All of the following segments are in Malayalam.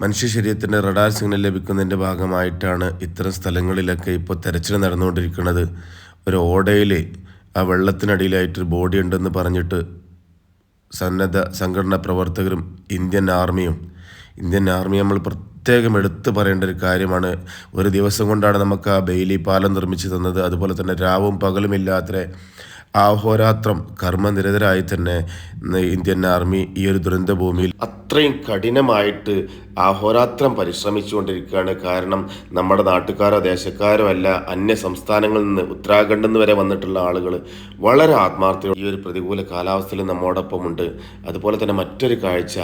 മനുഷ്യ ശരീരത്തിന്റെ റഡാർ സിഗ്നൽ ലഭിക്കുന്നതിന്റെ ഭാഗമായിട്ടാണ് ഇത്തരം സ്ഥലങ്ങളിലൊക്കെ ഇപ്പോൾ തെരച്ചിൽ നടന്നുകൊണ്ടിരിക്കുന്നത്. ഒരു ഓടയിൽ ആ വെള്ളത്തിനടിയിലായിട്ടൊരു ബോഡി ഉണ്ടെന്ന് പറഞ്ഞിട്ട് സന്നദ്ധ സംഘടനാ പ്രവർത്തകരും ഇന്ത്യൻ ആർമിയും ഇന്ത്യൻ ആർമി നമ്മൾ പ്രത്യേകം എടുത്തു പറയേണ്ട ഒരു കാര്യമാണ്. ഒരു ദിവസം കൊണ്ടാണ് നമുക്ക് ആ ബെയിലി പാലം നിർമ്മിച്ചു തന്നത്. അതുപോലെ തന്നെ രാവും പകലുമില്ലാത്ത ആഹോരാത്രം കർമ്മനിരതരായി തന്നെ ഇന്ത്യൻ ആർമി ഈ ഒരു ദുരന്ത ഭൂമിയിൽ അത്രയും കഠിനമായിട്ട് അഹോരാത്രം പരിശ്രമിച്ചുകൊണ്ടിരിക്കുകയാണ്. കാരണം നമ്മുടെ നാട്ടുകാരോ ദേശക്കാരോ അല്ല അന്യ സംസ്ഥാനങ്ങളിൽ നിന്ന് ഉത്തരാഖണ്ഡിൽ നിന്ന് വരെ വന്നിട്ടുള്ള ആളുകൾ വളരെ ആത്മാർത്ഥയോടെ ഈ ഒരു പ്രതികൂല കാലാവസ്ഥയിൽ നമ്മോടൊപ്പം ഉണ്ട്. അതുപോലെ തന്നെ മറ്റൊരു കാഴ്ച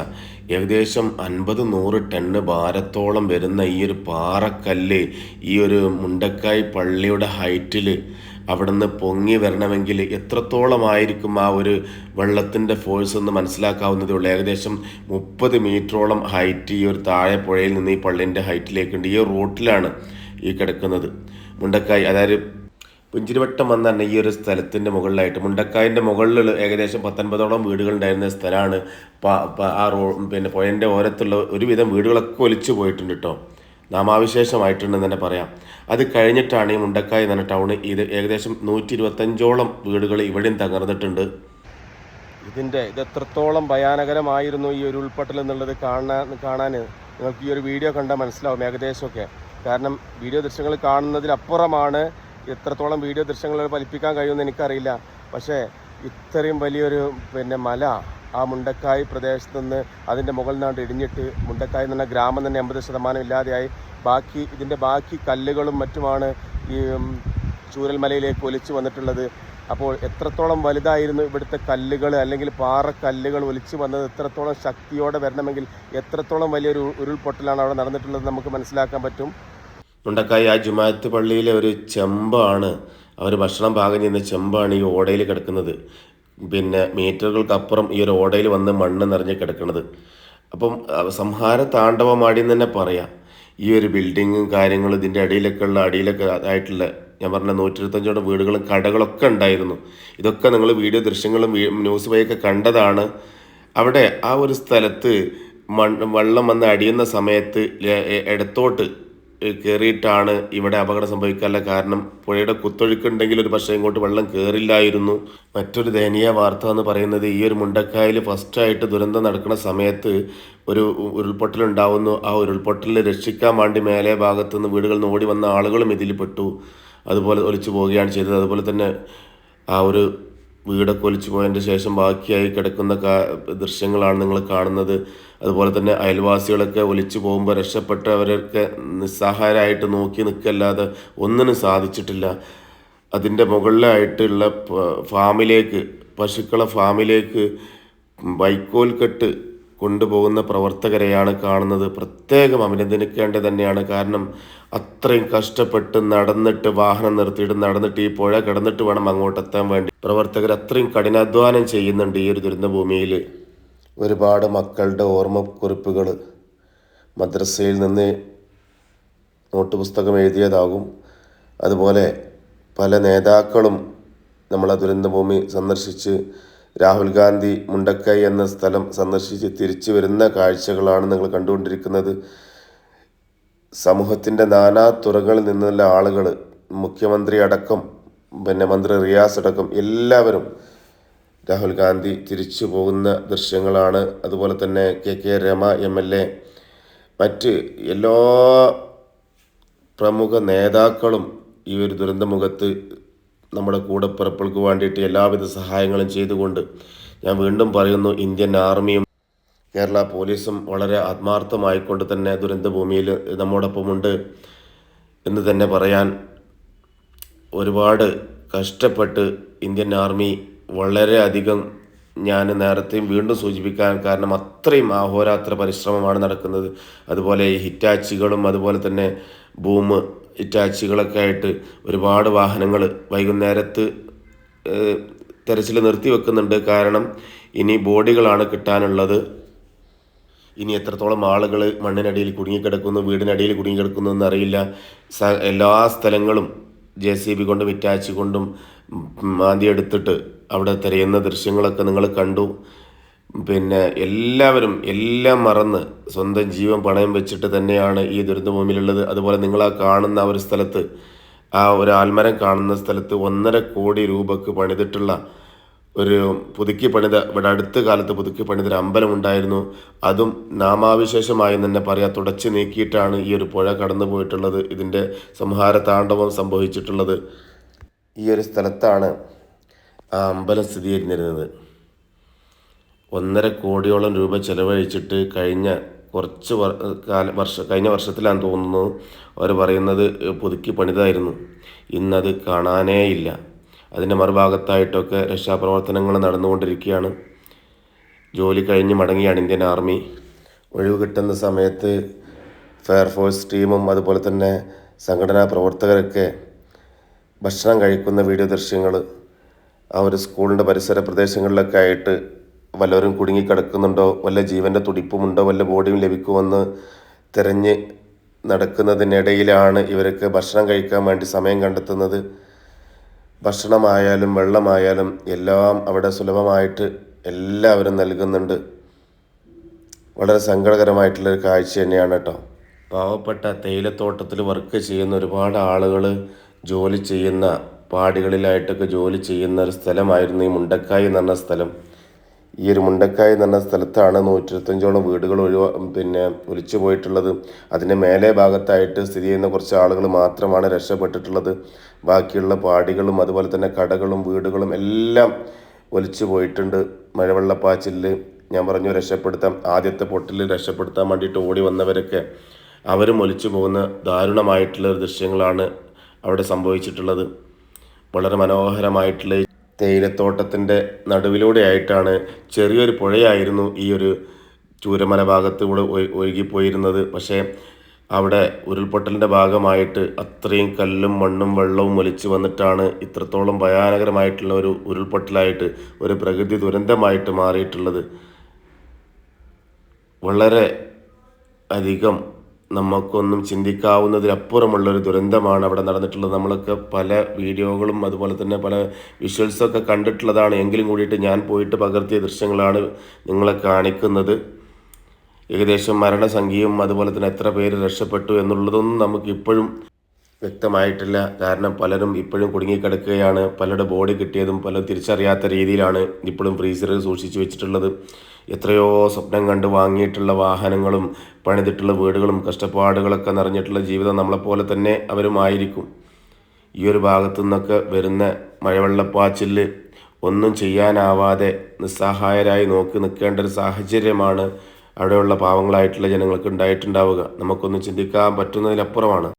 ഏകദേശം അൻപത് നൂറ് ടണ്ണ് ഭാരത്തോളം വരുന്ന ഈ ഒരു പാറക്കല്ല് ഈ ഒരു മുണ്ടക്കായ് പള്ളിയുടെ ഹൈറ്റിൽ അവിടുന്ന് പൊങ്ങി വരണമെങ്കിൽ എത്രത്തോളമായിരിക്കും ആ ഒരു വെള്ളത്തിന്റെ ഫോഴ്സ് എന്ന് മനസ്സിലാക്കാവുന്നതേ ഉള്ളൂ. ഏകദേശം മുപ്പത് മീറ്ററോളം ഹൈറ്റ് ഈ ഒരു താഴെ പുഴയിൽ നിന്ന് ഈ പള്ളിന്റെ ഹൈറ്റിലേക്കുണ്ട് ഈ റോട്ടിലാണ് ഈ കിടക്കുന്നത്. മുണ്ടക്കായ് അതായത് പുഞ്ചിരിവട്ടം വന്ന തന്നെ ഈ ഒരു സ്ഥലത്തിന്റെ മുകളിലായിട്ട്. മുണ്ടക്കായന്റെ മുകളിൽ ഏകദേശം പത്തൊൻപതോളം വീടുകളുണ്ടായിരുന്ന സ്ഥലമാണ്. ആ റോ പിന്നെ പുഴന്റെ ഓരത്തുള്ള ഒരുവിധം വീടുകളൊക്കെ ഒലിച്ചു പോയിട്ടുണ്ട് കേട്ടോ നാമാവിശേഷമായിട്ടുണ്ടെന്ന് തന്നെ പറയാം. അത് കഴിഞ്ഞിട്ടാണ് ഈ മുണ്ടക്കായ് എന്ന ടൗൺ ഇത് ഏകദേശം നൂറ്റി ഇരുപത്തഞ്ചോളം വീടുകൾ ഇവിടെയും തകർന്നിട്ടുണ്ട്. ഇതിന്റെ ഇത് എത്രത്തോളം ഭയാനകരമായിരുന്നു ഈ ഒരു ഉൾപ്പെട്ടൽ എന്നുള്ളത് കാണാൻ കാണാൻ നിങ്ങൾക്ക് ഈ ഒരു വീഡിയോ കണ്ടാൽ മനസ്സിലാവും ഏകദേശമൊക്കെ. കാരണം വീഡിയോ ദൃശ്യങ്ങൾ കാണുന്നതിലപ്പുറമാണ് എത്രത്തോളം വീഡിയോ ദൃശ്യങ്ങൾ ഫലിപ്പിക്കാൻ കഴിയുമെന്ന് എനിക്കറിയില്ല. പക്ഷേ ഇത്രയും വലിയൊരു പിന്നെ മല ആ മുണ്ടക്കായ് പ്രദേശത്ത് നിന്ന് അതിന്റെ മുകളിൽ നാട് ഇടിഞ്ഞിട്ട് മുണ്ടക്കായ് എന്ന ഗ്രാമം തന്നെ എൺപത് ശതമാനം ഇല്ലാതെയായി. ബാക്കി ഇതിന്റെ ബാക്കി കല്ലുകളും മറ്റുമാണ് ഈ ചൂരൽമലയിലേക്ക് ഒലിച്ചു വന്നിട്ടുള്ളത്. അപ്പോൾ എത്രത്തോളം വലുതായിരുന്നു ഇവിടുത്തെ കല്ലുകൾ അല്ലെങ്കിൽ പാറക്കല്ലുകൾ ഒലിച്ചു വന്നത് എത്രത്തോളം ശക്തിയോടെ വരണമെങ്കിൽ എത്രത്തോളം വലിയൊരു ഉരുൾപൊട്ടലാണ് അവിടെ നടന്നിട്ടുള്ളത് നമുക്ക് മനസ്സിലാക്കാൻ പറ്റും. മുണ്ടക്കായി ആ ജുമാത്ത് പള്ളിയിലെ ഒരു ചെമ്പാണ്. അവർ ഭക്ഷണം പാകം ചെയ്യുന്ന ചെമ്പാണ് ഈ ഓടയിൽ കിടക്കുന്നത്. പിന്നെ മീറ്ററുകൾക്കപ്പുറം ഈ ഒരു ഓടയിൽ വന്ന് മണ്ണ് നിറഞ്ഞ് കിടക്കുന്നത് അപ്പം സംഹാര താണ്ഡവമാടി എന്ന് തന്നെ പറയാം. ഈ ഒരു ബിൽഡിങ്ങും കാര്യങ്ങളും ഇതിന്റെ അടിയിലൊക്കെ ഉള്ള അടിയിലൊക്കെ ആയിട്ടുള്ള ഞാൻ പറഞ്ഞ നൂറ്റി ഇരുപത്തഞ്ചോളം വീടുകളും കടകളൊക്കെ ഉണ്ടായിരുന്നു. ഇതൊക്കെ നിങ്ങൾ വീഡിയോ ദൃശ്യങ്ങളും ന്യൂസ് വഴിയൊക്കെ കണ്ടതാണ്. അവിടെ ആ ഒരു സ്ഥലത്ത് മണ്ണ് വെള്ളം വന്ന് അടിയുന്ന സമയത്ത് ഇടത്തോട്ട് കയറിയിട്ടാണ് ഇവിടെ അപകടം സംഭവിക്കാനുള്ള കാരണം. പുഴയുടെ കുത്തൊഴുക്കുണ്ടെങ്കിൽ ഒരു പക്ഷേ ഇങ്ങോട്ട് വെള്ളം കയറില്ലായിരുന്നു മറ്റൊരു ദയനീയ വാർത്ത എന്ന് പറയുന്നത് ഈ ഒരു മുണ്ടക്കായൽ ഫസ്റ്റായിട്ട് ദുരന്തം നടക്കുന്ന സമയത്ത് ഒരു ഉരുൾപൊട്ടലുണ്ടാവുന്നു ആ ഉരുൾപൊട്ടലിൽ രക്ഷിക്കാൻ വേണ്ടി മേലെ ഭാഗത്തു നിന്ന് വീടുകളിൽ ഓടി വന്ന ആളുകളും ഇതിൽ പെട്ടു. അതുപോലെ ഒലിച്ചു പോവുകയാണ് ചെയ്തത്. അതുപോലെ തന്നെ ആ ഒരു വീടൊക്കെ ഒലിച്ചു പോയതിന്റെ ശേഷം ബാക്കിയായി കിടക്കുന്ന ദൃശ്യങ്ങളാണ് നിങ്ങൾ കാണുന്നത്. അതുപോലെ തന്നെ അയൽവാസികളൊക്കെ ഒലിച്ചു പോകുമ്പോൾ രക്ഷപ്പെട്ടവരൊക്കെ നിസ്സഹായരായിട്ട് നോക്കി നിൽക്കല്ലാതെ ഒന്നിനും സാധിച്ചിട്ടില്ല. അതിന്റെ മുകളിലായിട്ടുള്ള ഫാമിലേക്ക് പശുക്കളെ ഫാമിലേക്ക് വൈക്കോൽ കെട്ട് കൊണ്ടുപോകുന്ന പ്രവർത്തകരെയാണ് കാണുന്നത്. പ്രത്യേകം അഭിനന്ദിക്കേണ്ടത് തന്നെയാണ്. കാരണം അത്രയും കഷ്ടപ്പെട്ട് നടന്നിട്ട് വാഹനം നിർത്തിയിട്ട് നടന്നിട്ട് ഈ പുഴ കിടന്നിട്ട് വേണം അങ്ങോട്ടെത്താൻ വേണ്ടി. പ്രവർത്തകർ അത്രയും കഠിനാധ്വാനം ചെയ്യുന്നുണ്ട് ഈ ഒരു ദുരന്ത ഭൂമിയിൽ ഒരുപാട് മക്കളുടെ ഓർമ്മക്കുറിപ്പുകൾ മദ്രസയിൽ നിന്ന് നോട്ട് പുസ്തകം എഴുതിയതാകും. അതുപോലെ പല നേതാക്കളും നമ്മളെ ദുരന്തഭൂമി സന്ദർശിച്ച് രാഹുൽ ഗാന്ധി മുണ്ടക്കൈ എന്ന സ്ഥലം സന്ദർശിച്ച് തിരിച്ചു വരുന്ന കാഴ്ചകളാണ് നിങ്ങൾ കണ്ടുകൊണ്ടിരിക്കുന്നത്. സമൂഹത്തിന്റെ നാനാ തുറകളിൽ നിന്നുള്ള ആളുകൾ മുഖ്യമന്ത്രി അടക്കം പിന്നെ മന്ത്രി റിയാസ് അടക്കം എല്ലാവരും രാഹുൽ ഗാന്ധി തിരിച്ചു പോകുന്ന ദൃശ്യങ്ങളാണ്. അതുപോലെ തന്നെ K K Rama M L A മറ്റ് എല്ലാ പ്രമുഖ നേതാക്കളും ഈ ഒരു ദുരന്തമുഖത്ത് നമ്മുടെ കൂടെ കൂടപ്പിറപ്പുകൾക്ക് വേണ്ടിയിട്ട് എല്ലാവിധ സഹായങ്ങളും ചെയ്തുകൊണ്ട് ഞാൻ വീണ്ടും പറയുന്നു ഇന്ത്യൻ ആർമിയും കേരള പോലീസും വളരെ ആത്മാർത്ഥമായിക്കൊണ്ട് തന്നെ ദുരന്തഭൂമിയിൽ നമ്മോടൊപ്പമുണ്ട് എന്ന് തന്നെ പറയാൻ ഒരുപാട് കഷ്ടപ്പെട്ട് ഇന്ത്യൻ ആർമി വളരെയധികം ഞാൻ നേരത്തെയും വീണ്ടും സൂചിപ്പിക്കാൻ കാരണം അത്രയും ആഹോരാത്ര പരിശ്രമമാണ് നടക്കുന്നത്. അതുപോലെ ഹിറ്റാച്ചുകളും അതുപോലെ തന്നെ ബൂമ് ഹിറ്റാച്ചികളൊക്കെ ആയിട്ട് ഒരുപാട് വാഹനങ്ങൾ വൈകുന്നേരത്ത് തെരച്ചിൽ നിർത്തി വെക്കുന്നുണ്ട്. കാരണം ഇനി ബോഡികളാണ് കിട്ടാനുള്ളത്. ഇനി എത്രത്തോളം ആളുകൾ മണ്ണിനടിയിൽ കുടുങ്ങിക്കിടക്കുന്നു വീടിനടിയിൽ കുടുങ്ങിക്കിടക്കുന്നു എന്നറിയില്ല. സ എല്ലാ സ്ഥലങ്ങളും ജെ സി ബി കൊണ്ടും ഇറ്റാച്ചി കൊണ്ടും മാന്തി എടുത്തിട്ട് അവിടെ തിരയുന്ന ദൃശ്യങ്ങളൊക്കെ നിങ്ങൾ കണ്ടു. പിന്നെ എല്ലാവരും എല്ലാം മറന്ന് സ്വന്തം ജീവൻ പണയം വെച്ചിട്ട് തന്നെയാണ് ഈ ദുരന്തഭൂമിയിലുള്ളത്. അതുപോലെ നിങ്ങൾ ആ കാണുന്ന ആ ഒരു സ്ഥലത്ത് ആ ഒരു ആൽമരം കാണുന്ന സ്ഥലത്ത് ഒന്നര കോടി രൂപക്ക് പണിതിട്ടുള്ള ഒരു പുതുക്കി പണിത ഇവിടെ അടുത്ത കാലത്ത് പുതുക്കി പണിത ഒരു അമ്പലം ഉണ്ടായിരുന്നു. അതും നാമാവിശേഷമായി തന്നെ പറയാ. തുടച്ചു നീക്കിയിട്ടാണ് ഈ ഒരു പുഴ കടന്നു പോയിട്ടുള്ളത്. ഇതിന്റെ സംഹാര താണ്ഡവം സംഭവിച്ചിട്ടുള്ളത്. ഈ ഒരു സ്ഥലത്താണ് ആ അമ്പലം സ്ഥിതി ചെയ്തിരുന്നത് ഒന്നര കോടിയോളം രൂപ ചെലവഴിച്ചിട്ട് കഴിഞ്ഞ കുറച്ച് കാല വർഷ കഴിഞ്ഞ വർഷത്തിലാണ് തോന്നുന്നു അവർ പറയുന്നത് പുതുക്കി പണിതായിരുന്നു. ഇന്നത് കാണാനേ ഇല്ല. അതിന്റെ മറുഭാഗത്തായിട്ടൊക്കെ രക്ഷാപ്രവർത്തനങ്ങൾ നടന്നുകൊണ്ടിരിക്കുകയാണ്. ജോലി കഴിഞ്ഞ് മടങ്ങിയാണ് ഇന്ത്യൻ ആർമി. ഒഴിവ് കിട്ടുന്ന സമയത്ത് ഫയർഫോഴ്സ് ടീമും അതുപോലെ തന്നെ സംഘടനാ പ്രവർത്തകരൊക്കെ ഭക്ഷണം കഴിക്കുന്ന വീഡിയോ ദൃശ്യങ്ങൾ ആ ഒരു സ്കൂളിന്റെ പരിസര പ്രദേശങ്ങളിലൊക്കെ ആയിട്ട് വല്ലവരും കുടുങ്ങിക്കിടക്കുന്നുണ്ടോ വല്ല ജീവന്റെ തുടിപ്പുമുണ്ടോ? വല്ല ബോഡിയും ലഭിക്കുമെന്ന് തിരഞ്ഞ് നടക്കുന്നതിനിടയിലാണ് ഇവർക്ക് ഭക്ഷണം കഴിക്കാൻ വേണ്ടി സമയം കണ്ടെത്തുന്നത്. ഭക്ഷണമായാലും വെള്ളമായാലും എല്ലാം അവിടെ സുലഭമായിട്ട് എല്ലാവരും നൽകുന്നുണ്ട്. വളരെ സങ്കടകരമായിട്ടുള്ളൊരു കാഴ്ച തന്നെയാണ് കേട്ടോ. പാവപ്പെട്ട തേയിലത്തോട്ടത്തിൽ വർക്ക് ചെയ്യുന്ന ഒരുപാട് ആളുകൾ ജോലി ചെയ്യുന്ന പാടികളിലായിട്ടൊക്കെ ജോലി ചെയ്യുന്ന ഒരു സ്ഥലമായിരുന്നു ഈ മുണ്ടക്കായി എന്ന് പറഞ്ഞ സ്ഥലം. ഈ ഒരു മുണ്ടക്കായ എന്ന് പറഞ്ഞ സ്ഥലത്താണ് നൂറ്റിരുപത്തഞ്ചോളം വീടുകൾ ഒഴിവ പിന്നെ ഒലിച്ചു പോയിട്ടുള്ളത്. അതിന്റെ മേലെ ഭാഗത്തായിട്ട് സ്ഥിതി ചെയ്യുന്ന കുറച്ച് ആളുകൾ മാത്രമാണ് രക്ഷപ്പെട്ടിട്ടുള്ളത്. ബാക്കിയുള്ള പാടികളും അതുപോലെ തന്നെ കടകളും വീടുകളും എല്ലാം ഒലിച്ചു പോയിട്ടുണ്ട്. മഴവെള്ളപ്പാച്ചിൽ ഞാൻ പറഞ്ഞു രക്ഷപ്പെടുത്താം. ആദ്യത്തെ പൊട്ടിൽ രക്ഷപ്പെടുത്താൻ വേണ്ടിയിട്ട് ഓടി വന്നവരൊക്കെ അവരും ഒലിച്ചു പോകുന്ന ദാരുണമായിട്ടുള്ള ദൃശ്യങ്ങളാണ് അവിടെ സംഭവിച്ചിട്ടുള്ളത്. വളരെ മനോഹരമായിട്ടുള്ള തേയിലത്തോട്ടത്തിന്റെ നടുവിലൂടെയായിട്ടാണ് ചെറിയൊരു പുഴയായിരുന്നു ഈ ഒരു ചൂരമല ഭാഗത്തൂടെ ഒഴു- ഒഴുകിപ്പോയിരുന്നത്. പക്ഷേ അവിടെ ഉരുൾപൊട്ടലിന്റെ ഭാഗമായിട്ട് അത്രയും കല്ലും മണ്ണും വെള്ളവും ഒലിച്ചു വന്നിട്ടാണ് ഇത്രത്തോളം ഭയാനകരമായിട്ടുള്ള ഒരു ഉരുൾപൊട്ടലായിട്ട് ഒരു പ്രകൃതി ദുരന്തമായിട്ട് മാറിയിട്ടുള്ളത്. വളരെ അധികം നമുക്കൊന്നും ചിന്തിക്കാവുന്നതിലപ്പുറമുള്ളൊരു ദുരന്തമാണ് അവിടെ നടന്നിട്ടുള്ളത്. നമ്മളൊക്കെ പല വീഡിയോകളും അതുപോലെ തന്നെ പല വിഷ്വൽസൊക്കെ കണ്ടിട്ടുള്ളതാണ്. എങ്കിലും കൂടിയിട്ട് ഞാൻ പോയിട്ട് പകർത്തിയ ദൃശ്യങ്ങളാണ് നിങ്ങളെ കാണിക്കുന്നത്. ഏകദേശം മരണസംഖ്യയും അതുപോലെ തന്നെ എത്ര പേര് രക്ഷപ്പെട്ടു എന്നുള്ളതൊന്നും നമുക്ക് ഇപ്പോഴും വ്യക്തമായിട്ടില്ല. കാരണം പലരും ഇപ്പോഴും കുടുങ്ങിക്കിടക്കുകയാണ്. പലരുടെ ബോഡി കിട്ടിയതും പലരും തിരിച്ചറിയാത്ത രീതിയിലാണ് ഇപ്പോഴും ഫ്രീസറിൽ സൂക്ഷിച്ചു വെച്ചിട്ടുള്ളത്. എത്രയോ സ്വപ്നം കണ്ട് വാങ്ങിയിട്ടുള്ള വാഹനങ്ങളും പണിതിട്ടുള്ള വീടുകളും കഷ്ടപ്പാടുകളൊക്കെ നിറഞ്ഞിട്ടുള്ള ജീവിതം നമ്മളെപ്പോലെ തന്നെ അവരുമായിരിക്കും. ഈ ഒരു ഭാഗത്തു നിന്നൊക്കെ വരുന്ന മഴവെള്ളപ്പാച്ചിൽ ഒന്നും ചെയ്യാനാവാതെ നിസ്സഹായരായി നോക്കി നിൽക്കേണ്ട ഒരു സാഹചര്യമാണ് അവിടെയുള്ള പാവങ്ങളായിട്ടുള്ള ജനങ്ങൾക്ക് ഉണ്ടായിട്ടുണ്ടാവുക. നമുക്കൊന്നും ചിന്തിക്കാൻ പറ്റുന്നതിലപ്പുറമാണ്.